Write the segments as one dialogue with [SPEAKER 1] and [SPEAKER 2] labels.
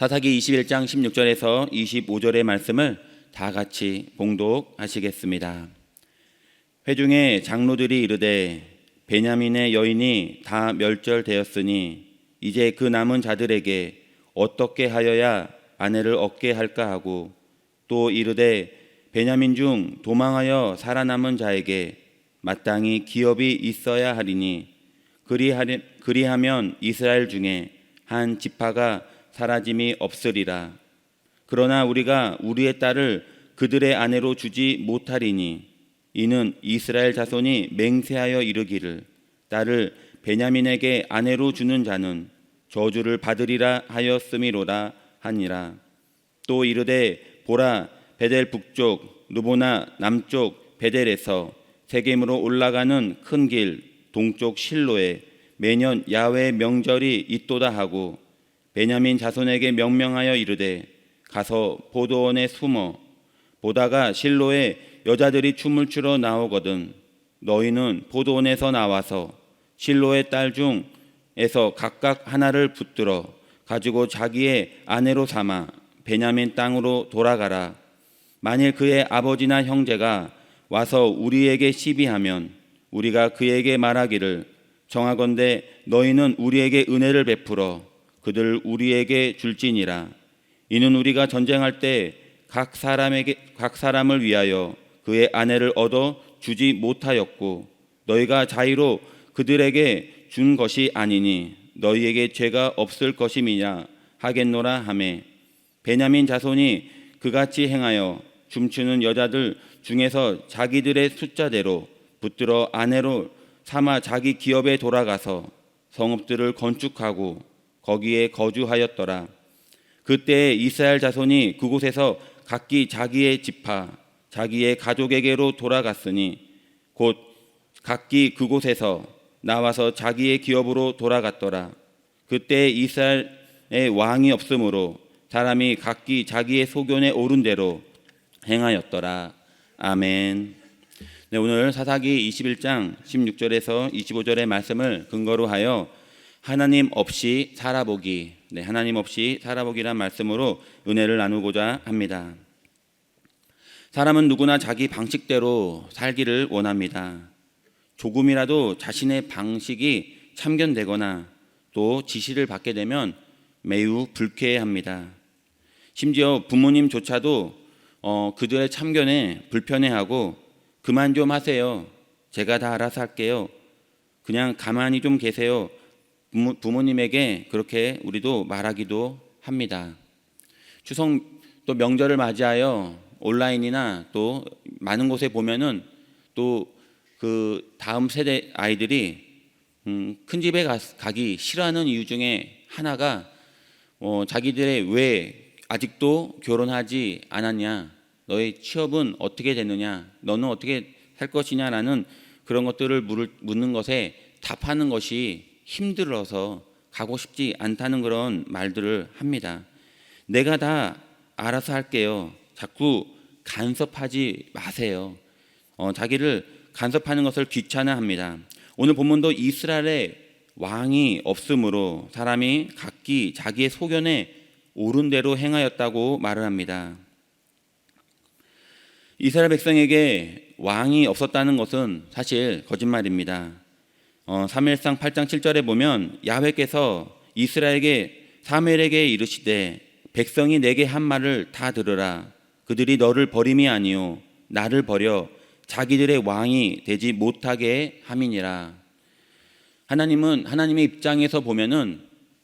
[SPEAKER 1] 사사기 21장 16절에서 25절의 말씀을 다 같이 봉독하시겠습니다. 회중의 장로들이 이르되 베냐민의 여인이 다 멸절되었으니 이제 그 남은 자들에게 어떻게 하여야 아내를 얻게 할까 하고 또 이르되 베냐민 중 도망하여 살아남은 자에게 마땅히 기업이 있어야 하리니 그리하면 이스라엘 중에 한 지파가 사라짐이 없으리라. 그러나 우리가 우리의 딸을 그들의 아내로 주지 못하리니 이는 이스라엘 자손이 맹세하여 이르기를 딸을 베냐민에게 아내로 주는 자는 저주를 받으리라 하였음이로라 하니라. 또 이르되 보라 베델 북쪽 누보나 남쪽 베델에서 세겜으로 올라가는 큰 길 동쪽 실로에 매년 야외 명절이 있도다 하고 베냐민 자손에게 명명하여 이르되 가서 보도원에 숨어 보다가 실로에 여자들이 춤을 추러 나오거든 너희는 보도원에서 나와서 실로의 딸 중에서 각각 하나를 붙들어 가지고 자기의 아내로 삼아 베냐민 땅으로 돌아가라. 만일 그의 아버지나 형제가 와서 우리에게 시비하면 우리가 그에게 말하기를 정하건대 너희는 우리에게 은혜를 베풀어 그들 우리에게 줄지니라. 이는 우리가 전쟁할 때 각 사람에게 각 사람을 위하여 그의 아내를 얻어 주지 못하였고 너희가 자의로 그들에게 준 것이 아니니 너희에게 죄가 없을 것임이냐 하겠노라 하매. 베냐민 자손이 그같이 행하여 춤추는 여자들 중에서 자기들의 숫자대로 붙들어 아내로 삼아 자기 기업에 돌아가서 성읍들을 건축하고 거기에 거주하였더라. 그때 이스라엘 자손이 그곳에서 각기 자기의 지파, 자기의 가족에게로 돌아갔으니 곧 각기 그곳에서 나와서 자기의 기업으로 돌아갔더라. 그때 이스라엘의 왕이 없으므로 사람이 각기 자기의 소견에 오른 대로 행하였더라. 아멘. 네, 오늘 사사기 21장 16절에서 25절의 말씀을 근거로 하여 하나님 없이 살아보기, 네, 하나님 없이 살아보기란 말씀으로 은혜를 나누고자 합니다. 사람은 누구나 자기 방식대로 살기를 원합니다. 조금이라도 자신의 방식이 참견되거나 또 지시를 받게 되면 매우 불쾌해합니다. 심지어 부모님조차도 어, 그들의 참견에 불편해하고 그만 좀 하세요. 제가 다 알아서 할게요. 그냥 가만히 좀 계세요. 부모, 부모 님에게 그렇게 우리도 말하기도 합니다. 추석 또 명절을 맞이하여 온라인이나 또 많은 곳에 보면은 또 그 다음 세대 아이들이 음, 큰 집에 가, 가기 싫어하는 이유 중에 하나가 어, 자기들의 왜 아직도 결혼하지 않았냐? 너의 취업은 어떻게 됐느냐? 너는 어떻게 살 것이냐라는 그런 것들을 묻는 것에 답하는 것이 힘들어서 가고 싶지 않다는 그런 말들을 합니다. 내가 다 알아서 할게요. 자꾸 간섭하지 마세요. 어, 자기를 간섭하는 것을 귀찮아합니다. 오늘 본문도 이스라엘의 왕이 없으므로 사람이 각기 자기의 소견에 옳은 대로 행하였다고 말을 합니다. 이스라엘 백성에게 왕이 없었다는 것은 사실 거짓말입니다. 어, 3일상 8장 7절에 보면 야훼께서 이스라엘에게 사무엘에게 이르시되 백성이 내게 한 말을 다 들으라 그들이 너를 버림이 아니요 나를 버려 자기들의 왕이 되지 못하게 함이니라 하나님은 하나님의 입장에서 보면은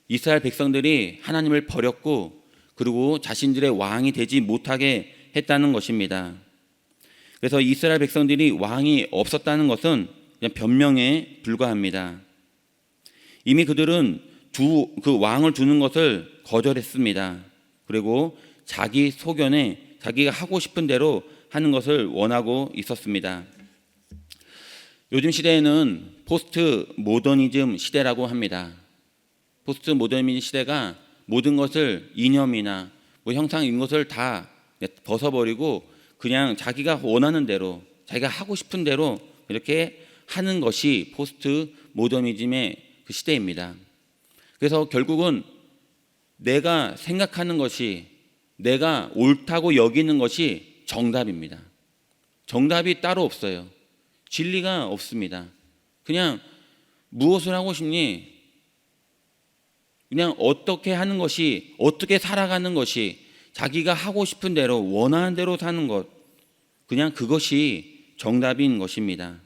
[SPEAKER 1] 이스라엘 백성들이 하나님을 버렸고 그리고 자신들의 왕이 되지 못하게 했다는 것입니다. 그래서 이스라엘 백성들이 왕이 없었다는 것은 그냥 변명에 불과합니다. 이미 그들은 두, 그 왕을 두는 것을 거절했습니다. 그리고 자기 소견에 자기가 하고 싶은 대로 하는 것을 원하고 있었습니다. 요즘 시대에는 포스트 모더니즘 시대라고 합니다. 포스트 모더니즘 시대가 모든 것을 이념이나 뭐 형상 이런 것을 다 벗어버리고 그냥 자기가 원하는 대로 자기가 하고 싶은 대로 이렇게 하는 것이 포스트 모더니즘의 그 시대입니다. 그래서 결국은 내가 생각하는 것이 내가 옳다고 여기는 것이 정답입니다. 정답이 따로 없어요. 진리가 없습니다. 그냥 무엇을 하고 싶니? 그냥 어떻게 하는 것이, 어떻게 살아가는 것이 자기가 하고 싶은 대로, 원하는 대로 사는 것. 그냥 그것이 정답인 것입니다.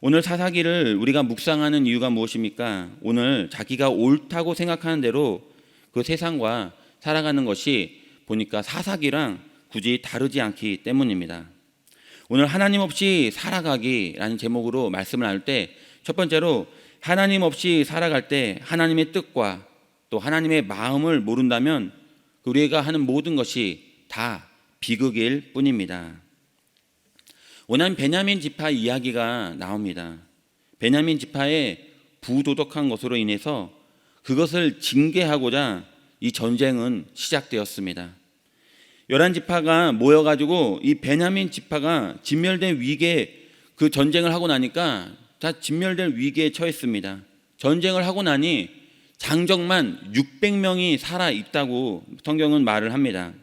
[SPEAKER 1] 오늘 사사기를 우리가 묵상하는 이유가 무엇입니까? 오늘 자기가 옳다고 생각하는 대로 그 세상과 살아가는 것이 보니까 사사기랑 굳이 다르지 않기 때문입니다. 오늘 하나님 없이 살아가기라는 제목으로 말씀을 나눌 때 첫 번째로 하나님 없이 살아갈 때 하나님의 뜻과 또 하나님의 마음을 모른다면 우리가 하는 모든 것이 다 비극일 뿐입니다. 오늘 베냐민 지파 이야기가 나옵니다. 베냐민 지파의 부도덕한 것으로 인해서 그것을 징계하고자 이 전쟁은 시작되었습니다. 열한 지파가 모여가지고 이 베냐민 지파가 진멸된 위기에 그 전쟁을 하고 나니까 다 진멸될 위기에 처했습니다. 전쟁을 하고 나니 장정만 600명이 살아 있다고 성경은 말을 합니다.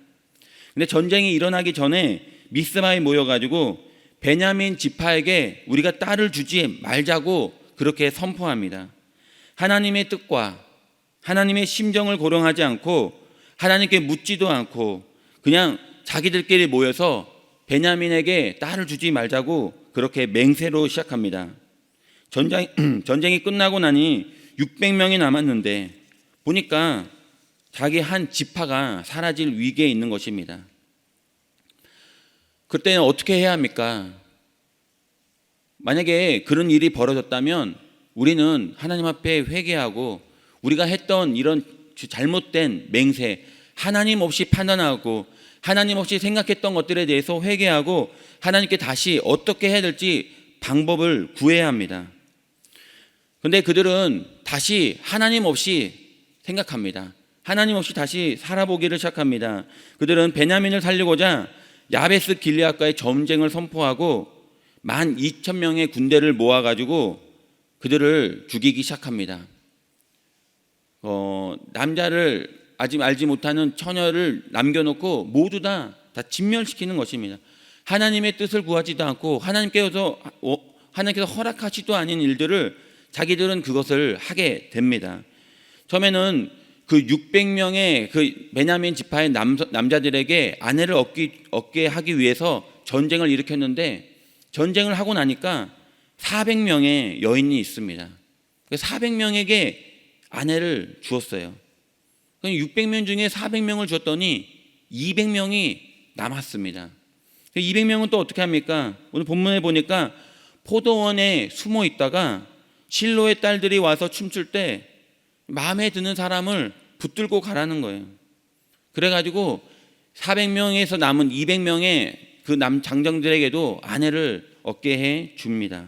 [SPEAKER 1] 근데 전쟁이 일어나기 전에 미스바에 모여가지고 베냐민 지파에게 우리가 딸을 주지 말자고 그렇게 선포합니다. 하나님의 뜻과 하나님의 심정을 고려하지 않고 하나님께 묻지도 않고 그냥 자기들끼리 모여서 베냐민에게 딸을 주지 말자고 그렇게 맹세로 시작합니다. 전쟁, 전쟁이 끝나고 나니 600명이 남았는데 보니까 자기 한 지파가 사라질 위기에 있는 것입니다. 그때는 어떻게 해야 합니까? 만약에 그런 일이 벌어졌다면 우리는 하나님 앞에 회개하고 우리가 했던 이런 잘못된 맹세, 하나님 없이 판단하고 하나님 없이 생각했던 것들에 대해서 회개하고 하나님께 다시 어떻게 해야 될지 방법을 구해야 합니다. 근데 그들은 다시 하나님 없이 생각합니다. 하나님 없이 다시 살아보기를 시작합니다. 그들은 베냐민을 살리고자 야베스 길리앗과의 전쟁을 선포하고 만 2천 명의 군대를 모아 가지고 그들을 죽이기 시작합니다. 어, 남자를 아직 알지 못하는 처녀를 남겨놓고 모두 다, 다 진멸시키는 것입니다. 하나님의 뜻을 구하지도 않고 하나님께서, 어, 하나님께서 허락하지도 않은 일들을 자기들은 그것을 하게 됩니다. 처음에는 그 600명의 그 베냐민 지파의 남, 남자들에게 아내를 얻기, 얻게 하기 위해서 전쟁을 일으켰는데 전쟁을 하고 나니까 400명의 여인이 있습니다. 400명에게 아내를 주었어요. 600명 중에 400명을 줬더니 200명이 남았습니다. 200명은 또 어떻게 합니까? 오늘 본문에 보니까 포도원에 숨어 있다가 실로의 딸들이 와서 춤출 때 마음에 드는 사람을 붙들고 가라는 거예요. 그래가지고 400명에서 남은 200명의 그 남 장정들에게도 아내를 얻게 해 줍니다.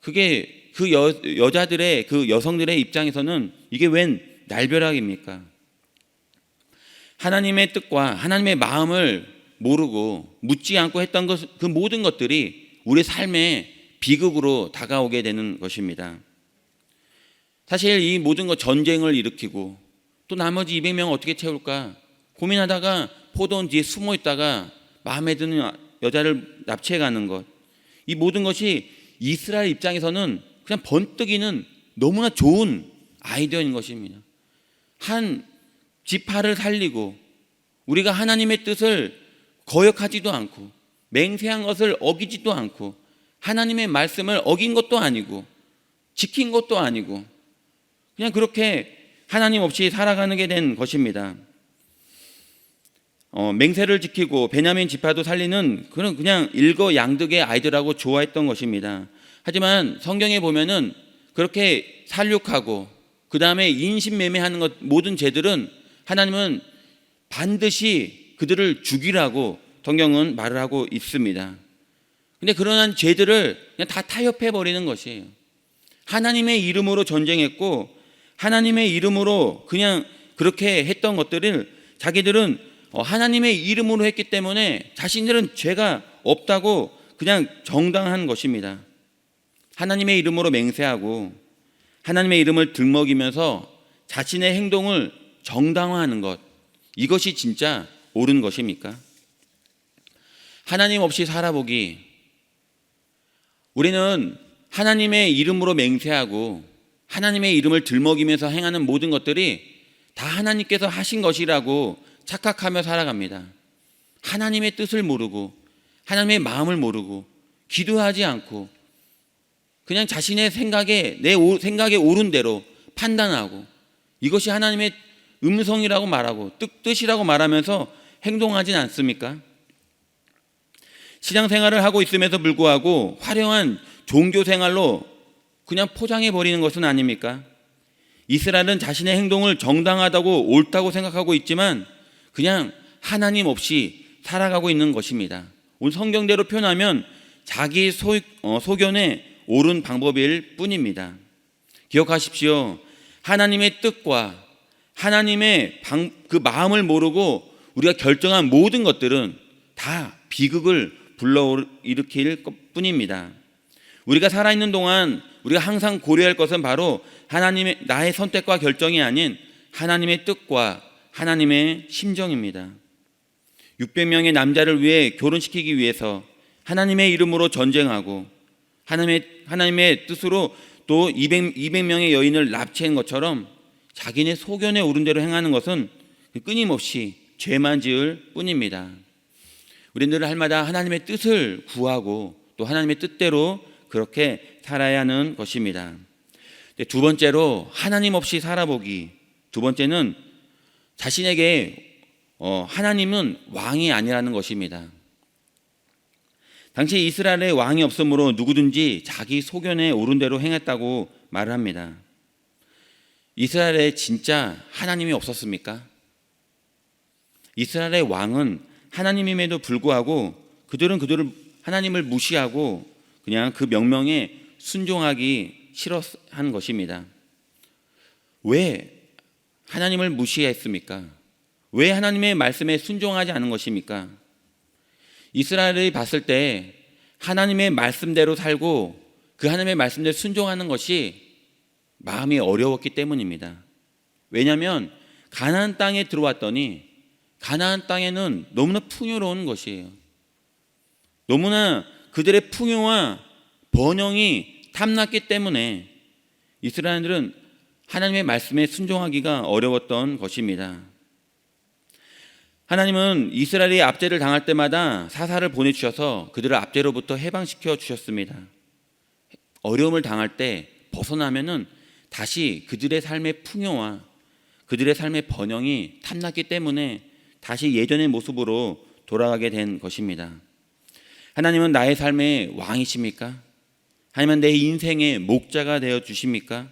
[SPEAKER 1] 그게 그 여, 여자들의 그 여성들의 입장에서는 이게 웬 날벼락입니까? 하나님의 뜻과 하나님의 마음을 모르고 묻지 않고 했던 것, 그 모든 것들이 우리 삶에 비극으로 다가오게 되는 것입니다. 사실 이 모든 것 전쟁을 일으키고 또 나머지 200명 어떻게 채울까 고민하다가 포도원 뒤에 숨어 있다가 마음에 드는 여자를 납치해 가는 것. 이 모든 것이 이스라엘 입장에서는 그냥 번뜩이는 너무나 좋은 아이디어인 것입니다. 한 지파를 살리고 우리가 하나님의 뜻을 거역하지도 않고 맹세한 것을 어기지도 않고 하나님의 말씀을 어긴 것도 아니고 지킨 것도 아니고 그냥 그렇게 하나님 없이 살아가는 게된 것입니다. 어, 맹세를 지키고 베냐민 지파도 살리는 그런 그냥 일거양득의 아이들하고 좋아했던 것입니다. 하지만 성경에 보면은 그렇게 살육하고 그 다음에 인신매매하는 것 모든 죄들은 하나님은 반드시 그들을 죽이라고 성경은 말을 하고 있습니다. 근데 그러한 죄들을 그냥 다 타협해 버리는 것이에요. 하나님의 이름으로 전쟁했고 하나님의 이름으로 그냥 그렇게 했던 것들을 자기들은 어, 하나님의 이름으로 했기 때문에 자신들은 죄가 없다고 그냥 정당한 것입니다. 하나님의 이름으로 맹세하고 하나님의 이름을 들먹이면서 자신의 행동을 정당화하는 것 이것이 진짜 옳은 것입니까? 하나님 없이 살아보기 우리는 하나님의 이름으로 맹세하고 하나님의 이름을 들먹이면서 행하는 모든 것들이 다 하나님께서 하신 것이라고 착각하며 살아갑니다. 하나님의 뜻을 모르고 하나님의 마음을 모르고 기도하지 않고 그냥 자신의 생각에 내 오- 생각에 옳은 대로 판단하고 이것이 하나님의 음성이라고 말하고 뜻, 뜻이라고 말하면서 행동하진 않습니까? 신앙생활을 하고 있음에도 불구하고 화려한 종교 생활로 그냥 포장해 버리는 것은 아닙니까? 이스라엘은 자신의 행동을 정당하다고 옳다고 생각하고 있지만 그냥 하나님 없이 살아가고 있는 것입니다. 오늘 성경대로 표현하면 자기 소, 어, 소견에 옳은 방법일 뿐입니다. 기억하십시오. 하나님의 뜻과 하나님의 방, 그 마음을 모르고 우리가 결정한 모든 것들은 다 비극을 불러일으킬 것 뿐입니다. 우리가 살아있는 동안 우리가 항상 고려할 것은 바로 하나님의 나의 선택과 결정이 아닌 하나님의 뜻과 하나님의 심정입니다. 600명의 남자를 위해 결혼시키기 위해서 하나님의 이름으로 전쟁하고 하나님의 하나님의 뜻으로 또 200, 200명의 여인을 납치한 것처럼 자기네 소견에 오른 대로 행하는 것은 끊임없이 죄만 지을 뿐입니다. 우리는 할마다 하나님의 뜻을 구하고 또 하나님의 뜻대로 그렇게 살아야 하는 것입니다. 두 번째로 하나님 없이 살아보기. 두 번째는 자신에게 어, 하나님은 왕이 아니라는 것입니다. 당시 이스라엘에 왕이 없으므로 누구든지 자기 소견에 오른 대로 행했다고 말을 합니다. 이스라엘에 진짜 하나님이 없었습니까? 이스라엘의 왕은 하나님임에도 불구하고 그들은 그들을 하나님을 무시하고 그냥 그 명령에 순종하기 싫어한 것입니다. 왜 하나님을 무시했습니까? 왜 하나님의 말씀에 순종하지 않은 것입니까? 이스라엘이 봤을 때 하나님의 말씀대로 살고 그 하나님의 말씀대로 순종하는 것이 마음이 어려웠기 때문입니다. 왜냐하면 가나안 땅에 들어왔더니 가나안 땅에는 너무나 풍요로운 것이에요. 너무나 그들의 풍요와 번영이 탐났기 때문에 이스라엘들은 하나님의 말씀에 순종하기가 어려웠던 것입니다. 하나님은 이스라엘이 압제를 당할 때마다 사사를 보내주셔서 그들을 압제로부터 해방시켜 주셨습니다. 어려움을 당할 때 벗어나면은 다시 그들의 삶의 풍요와 그들의 삶의 번영이 탐났기 때문에 다시 예전의 모습으로 돌아가게 된 것입니다. 하나님은 나의 삶의 왕이십니까? 하나님은 내 인생의 목자가 되어 주십니까?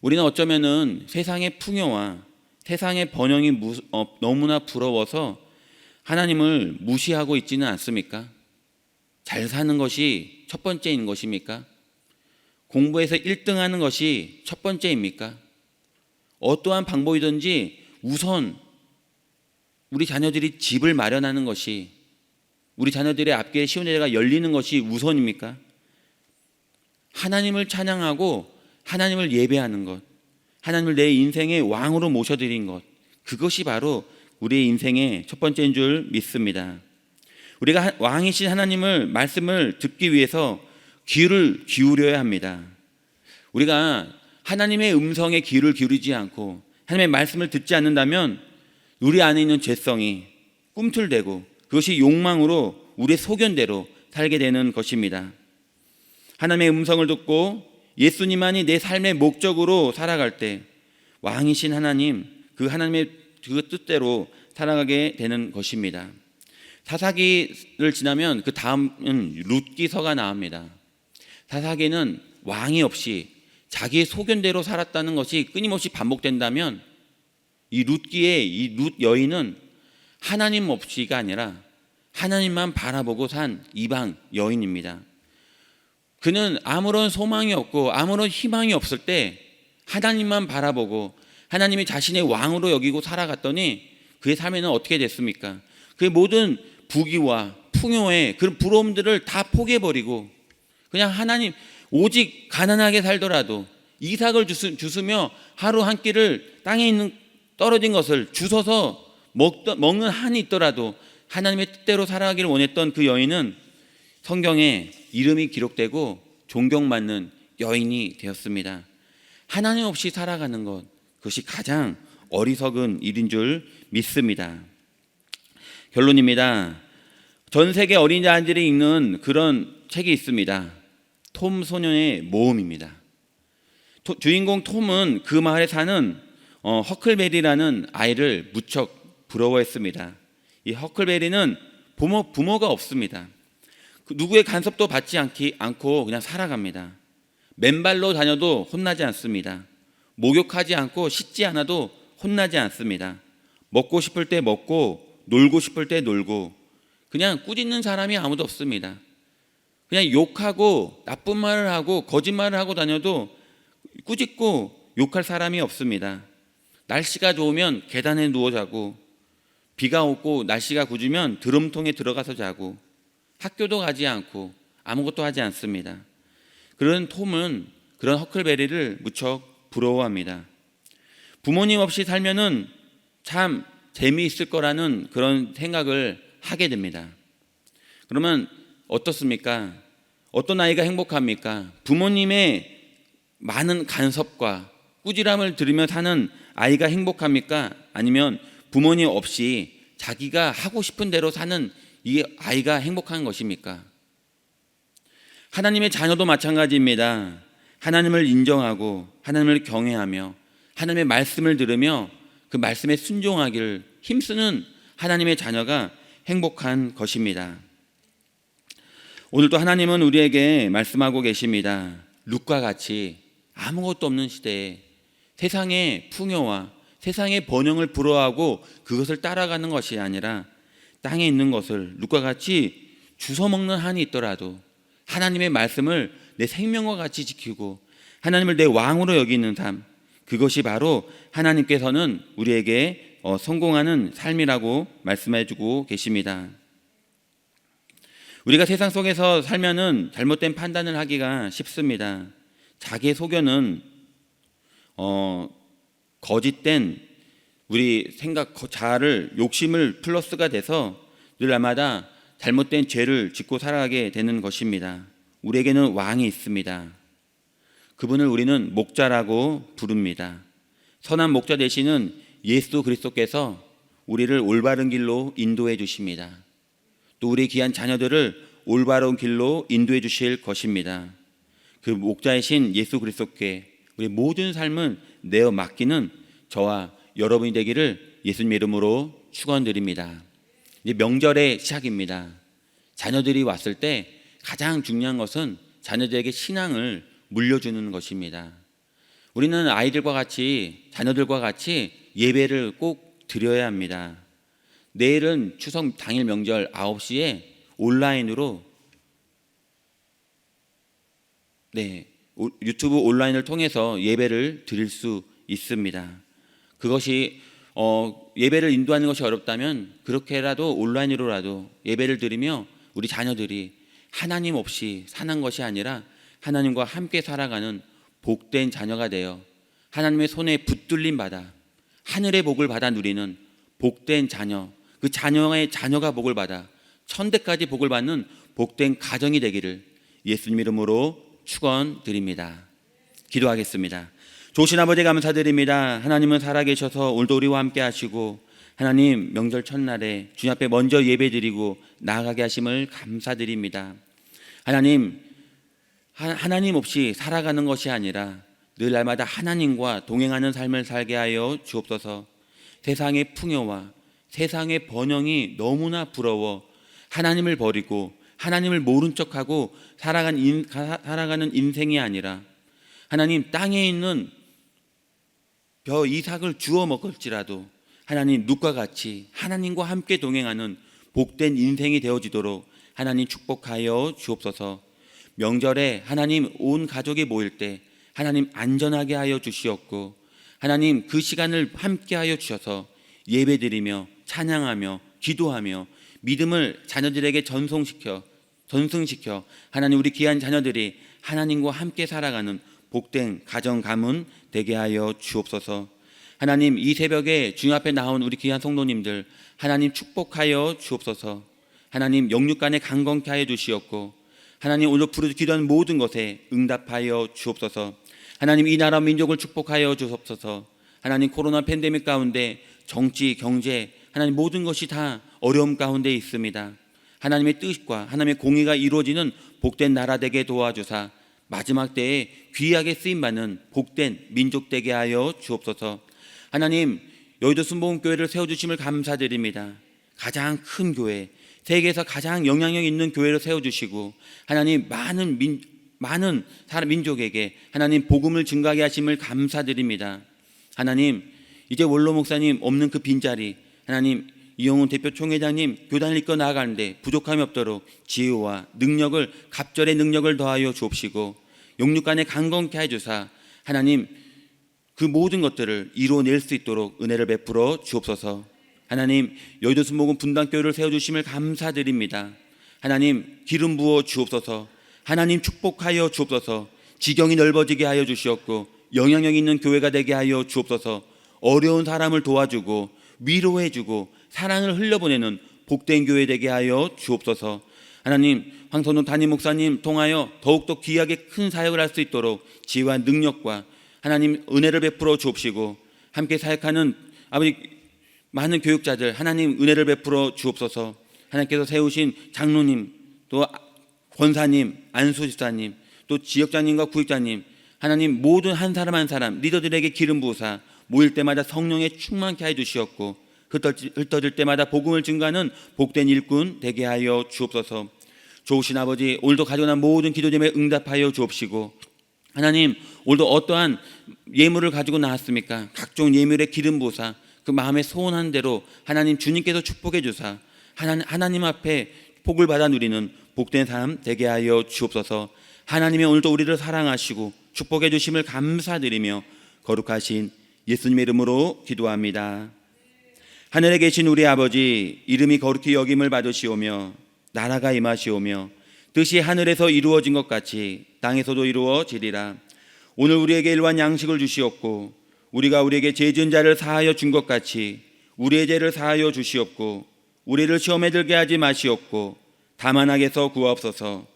[SPEAKER 1] 우리는 어쩌면은 세상의 풍요와 세상의 번영이 무, 어, 너무나 부러워서 하나님을 무시하고 있지는 않습니까? 잘 사는 것이 첫 번째인 것입니까? 공부에서 1등 하는 것이 첫 번째입니까? 어떠한 방법이든지 우선 우리 자녀들이 집을 마련하는 것이 우리 자녀들의 앞길에 시온제가 열리는 것이 우선입니까? 하나님을 찬양하고 하나님을 예배하는 것, 하나님을 내 인생의 왕으로 모셔드린 것, 그것이 바로 우리의 인생의 첫 번째인 줄 믿습니다. 우리가 왕이신 하나님을 말씀을 듣기 위해서 귀를 기울여야 합니다. 우리가 하나님의 음성에 귀를 기울이지 않고 하나님의 말씀을 듣지 않는다면 우리 안에 있는 죄성이 꿈틀대고 그것이 욕망으로 우리의 소견대로 살게 되는 것입니다. 하나님의 음성을 듣고 예수님만이 내 삶의 목적으로 살아갈 때 왕이신 하나님 그 하나님의 그 뜻대로 살아가게 되는 것입니다. 사사기를 지나면 그 다음은 룻기서가 나옵니다. 사사기는 왕이 없이 자기의 소견대로 살았다는 것이 끊임없이 반복된다면 이 룻기의 이 룻 여인은 하나님 없이가 아니라 하나님만 바라보고 산 이방 여인입니다. 그는 아무런 소망이 없고 아무런 희망이 없을 때 하나님만 바라보고 하나님이 자신의 왕으로 여기고 살아갔더니 그의 삶에는 어떻게 됐습니까? 그의 모든 부귀와 풍요의 그런 부러움들을 다 포기해버리고 그냥 하나님 오직 가난하게 살더라도 이삭을 주스, 주스며 하루 한 끼를 땅에 있는 떨어진 것을 주워서 먹던, 먹는 한이 있더라도 하나님의 뜻대로 살아가기를 원했던 그 여인은 성경에 이름이 기록되고 존경받는 여인이 되었습니다. 하나님 없이 살아가는 것 그것이 가장 어리석은 일인 줄 믿습니다. 결론입니다. 전 세계 어린이들이 읽는 그런 책이 있습니다. 톰 소년의 모험입니다. 토- 주인공 톰은 그 마을에 사는 어, 허클베리라는 아이를 무척 부러워했습니다. 이 허클베리는 부모 부모가 없습니다. 그 누구의 간섭도 받지 않기 않고 그냥 살아갑니다. 맨발로 다녀도 혼나지 않습니다. 목욕하지 않고 씻지 않아도 혼나지 않습니다. 먹고 싶을 때 먹고 놀고 싶을 때 놀고 그냥 꾸짖는 사람이 아무도 없습니다. 그냥 욕하고 나쁜 말을 하고 거짓말을 하고 다녀도 꾸짖고 욕할 사람이 없습니다. 날씨가 좋으면 계단에 누워 자고 비가 오고 날씨가 굳으면 드럼통에 들어가서 자고 학교도 가지 않고 아무것도 하지 않습니다. 그런 톰은 그런 허클베리를 무척 부러워합니다. 부모님 없이 살면은 참 재미있을 거라는 그런 생각을 하게 됩니다. 그러면 어떻습니까? 어떤 아이가 행복합니까? 부모님의 많은 간섭과 꾸지람을 들으며 사는 아이가 행복합니까? 아니면 부모님 없이 자기가 하고 싶은 대로 사는 이 아이가 행복한 것입니까? 하나님의 자녀도 마찬가지입니다. 하나님을 인정하고 하나님을 경외하며 하나님의 말씀을 들으며 그 말씀에 순종하기를 힘쓰는 하나님의 자녀가 행복한 것입니다. 오늘도 하나님은 우리에게 말씀하고 계십니다. 룩과 같이 아무것도 없는 시대에 세상의 풍요와 세상의 번영을 부러워하고 그것을 따라가는 것이 아니라 땅에 있는 것을 룩과 같이 주워 먹는 한이 있더라도 하나님의 말씀을 내 생명과 같이 지키고 하나님을 내 왕으로 여기는 삶 그것이 바로 하나님께서는 우리에게 어, 성공하는 삶이라고 말씀해주고 계십니다. 우리가 세상 속에서 살면은 잘못된 판단을 하기가 쉽습니다. 자기의 소견은 어, 거짓된 우리 생각 자아를 욕심을 플러스가 돼서 늘 날마다 잘못된 죄를 짓고 살아가게 되는 것입니다. 우리에게는 왕이 있습니다. 그분을 우리는 목자라고 부릅니다. 선한 목자 되시는 예수 그리스도께서 우리를 올바른 길로 인도해 주십니다. 또 우리 귀한 자녀들을 올바른 길로 인도해 주실 것입니다. 그 목자이신 예수 그리스도께 우리 모든 삶을 내어 맡기는 저와 여러분이 되기를 예수님 이름으로 축원드립니다. 이제 명절의 시작입니다. 자녀들이 왔을 때 가장 중요한 것은 자녀들에게 신앙을 물려주는 것입니다. 우리는 아이들과 같이 자녀들과 같이 예배를 꼭 드려야 합니다. 내일은 추석 당일 명절 9시에 온라인으로 네, 오- 유튜브 온라인을 통해서 예배를 드릴 수 있습니다. 그것이 어, 예배를 인도하는 것이 어렵다면 그렇게라도 온라인으로라도 예배를 드리며 우리 자녀들이 하나님 없이 사는 것이 아니라 하나님과 함께 살아가는 복된 자녀가 되어 하나님의 손에 붙들림 받아 하늘의 복을 받아 누리는 복된 자녀 그 자녀의 자녀가 복을 받아 천대까지 복을 받는 복된 가정이 되기를 예수님 이름으로 축원드립니다. 기도하겠습니다. 조신 아버지 감사드립니다. 하나님은 살아계셔서 오늘도 우리와 함께 하시고 하나님 명절 첫날에 주님 앞에 먼저 예배드리고 나아가게 하심을 감사드립니다. 하나님 하- 하나님 없이 살아가는 것이 아니라 늘 날마다 하나님과 동행하는 삶을 살게 하여 주옵소서. 세상의 풍요와 세상의 번영이 너무나 부러워 하나님을 버리고 하나님을 모른 척하고 살아간 인, 가- 살아가는 인생이 아니라 하나님 땅에 있는 벼 이삭을 주워 먹을지라도 하나님 눕과 같이 하나님과 함께 동행하는 복된 인생이 되어지도록 하나님 축복하여 주옵소서. 명절에 하나님 온 가족이 모일 때 하나님 안전하게 하여 주시옵고 하나님 그 시간을 함께 하여 주셔서 예배드리며 찬양하며 기도하며 믿음을 자녀들에게 전송시켜 전승시켜 하나님 우리 귀한 자녀들이 하나님과 함께 살아가는 복된 가정 가문 되게 하여 주옵소서. 하나님 이 새벽에 주님 앞에 나온 우리 귀한 성도님들 하나님 축복하여 주옵소서. 하나님 영육간에 강건케 하여 주시옵고 하나님 오늘 부르 기도하는 모든 것에 응답하여 주옵소서. 하나님 이 나라 민족을 축복하여 주옵소서. 하나님 코로나 팬데믹 가운데 정치, 경제, 하나님 모든 것이 다 어려움 가운데 있습니다. 하나님의 뜻과 하나님의 공의가 이루어지는 복된 나라 되게 도와주사 마지막 때에 귀하게 쓰임 받는 복된 민족 되게 하여 주옵소서. 하나님 여의도 순복음 교회를 세워 주심을 감사드립니다. 가장 큰 교회, 세계에서 가장 영향력 있는 교회를 세워 주시고 하나님 많은 민 많은 사람 민족에게 하나님 복음을 증가하게 하심을 감사드립니다. 하나님 이제 원로 목사님 없는 그 빈자리 하나님 이영훈 대표 총회장님 교단을 이끌어 나아가는데 부족함이 없도록 지혜와 능력을 갑절의 능력을 더하여 주옵시고 용육간에 강건케 해주사 하나님 그 모든 것들을 이루어낼 수 있도록 은혜를 베풀어 주옵소서. 하나님 여의도 순복음 분당교회를 세워주심을 감사드립니다. 하나님 기름 부어 주옵소서. 하나님 축복하여 주옵소서. 지경이 넓어지게 하여 주시옵고 영향력 있는 교회가 되게 하여 주옵소서. 어려운 사람을 도와주고 위로해주고 사랑을 흘려보내는 복된 교회 되게 하여 주옵소서. 하나님 황선우 담임 목사님 통하여 더욱더 귀하게 큰 사역을 할 수 있도록 지혜와 능력과 하나님 은혜를 베풀어 주옵시고 함께 사역하는 아버지 많은 교육자들 하나님 은혜를 베풀어 주옵소서. 하나님께서 세우신 장로님 또 권사님 안수집사님 또 지역장님과 구역장님 하나님 모든 한 사람 한 사람 리더들에게 기름 부으사 모일 때마다 성령에 충만케 해 주시었고 흩어질, 때마다 복음을 증가하는 복된 일꾼 되게 하여 주옵소서. 좋으신 아버지 오늘도 가지고 난 모든 기도 제에 응답하여 주옵시고 하나님 오늘도 어떠한 예물을 가지고 나왔습니까? 각종 예물의 기름 부사 그 마음에 소원한 대로 하나님 주님께서 축복해 주사 하나님, 하나님 앞에 복을 받아 누리는 복된 삶 되게 하여 주옵소서. 하나님이 오늘도 우리를 사랑하시고 축복해 주심을 감사드리며 거룩하신 예수님의 이름으로 기도합니다. 하늘에 계신 우리 아버지 이름이 거룩히 여김을 받으시오며 나라가 임하시오며 뜻이 하늘에서 이루어진 것 같이 땅에서도 이루어지리라. 오늘 우리에게 일반 양식을 주시옵고 우리가 우리에게 죄 지은 자를 사하여 준 것 같이 우리의 죄를 사하여 주시옵고 우리를 시험에 들게 하지 마시옵고 다만 악에서 구하옵소서.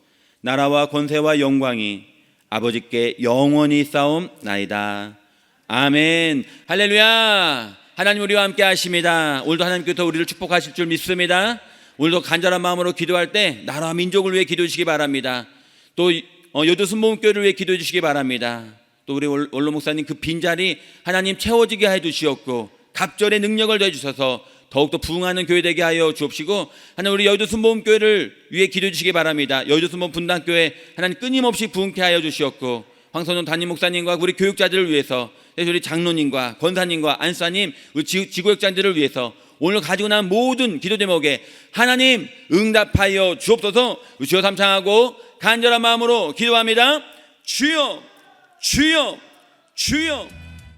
[SPEAKER 1] 나라와 권세와 영광이 아버지께 영원히 싸움 나이다. 아멘. 할렐루야. 하나님 우리와 함께 하십니다. 오늘도 하나님께서 우리를 축복하실 줄 믿습니다. 오늘도 간절한 마음으로 기도할 때 나라와 민족을 위해 기도해 주시기 바랍니다. 또 어, 여도 순복음교회를 위해 기도해 주시기 바랍니다. 또 우리 올- 원로 목사님 그 빈자리 하나님 채워지게 해 주시옵고 갑절의 능력을 더해 주셔서 더욱더 부흥하는 교회 되게 하여 주옵시고 하나님 우리 여의도 순복음교회를 위해 기도해 주시기 바랍니다. 여의도 순복음 분당교회 하나님 끊임없이 부흥케 하여 주시옵고 황선원 담임 목사님과 우리 교육자들을 위해서 우리 장로님과 권사님과 안사님 우리 지- 지구역장들을 위해서 오늘 가지고 난 모든 기도 제목에 하나님 응답하여 주옵소서. 주여 삼창하고 간절한 마음으로 기도합니다. 주여 주여 주여